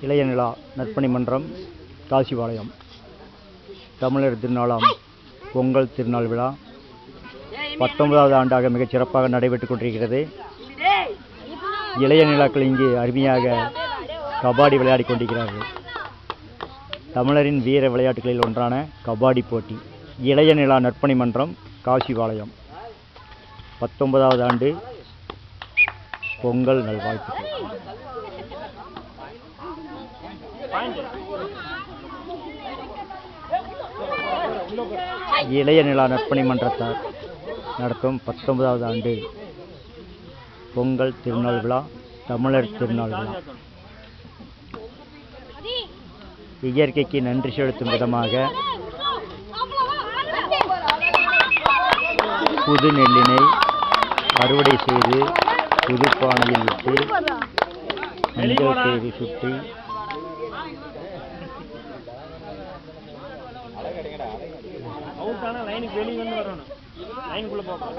இளைய நிலா நற்பணி மன்றம் காசிபாளையம். தமிழர் திருநாளாம் பொங்கல் திருநாள் விழா. பத்தொன்பதாவது ஆண்டாக மிகச் சிறப்பாக நடைபெற்றுக் கொண்டிருக்கிறது. இளைய நிலாக்கள் இங்கு அருமையாக கபாடி விளையாடிக் கொண்டிருக்கிறார்கள். தமிழரின் வீர விளையாட்டுகளில் ஒன்றான கபாடி போட்டி. இளைய நிலா நற்பணி மன்றம் காசிபாளையம். பத்தொன்பதாவது ஆண்டு பொங்கல் நல்வாழ்த்துக்கள். இளைய நிலா நற்பணி மன்றத்தார் நடத்தும் பத்தொன்பதாவது ஆண்டு பொங்கல் திருநாள் விழா தமிழர் திருநாள் விழா. இயற்கைக்கு நன்றி செலுத்தும் விதமாக புது நெல்லினை அறுவடை செய்து புது பானையில் விட்டு மஞ்சள் செய்து சுற்றி அவுட் ஆனா லைனுக்கு வெளியே வந்து வரணும். லைனுக்குள்ள போகணும்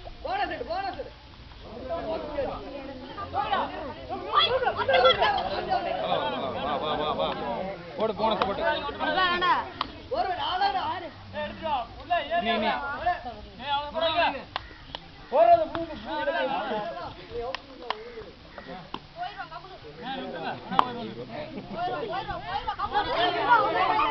போடு போனஸ் போட்டு. நீ நீ. Hey!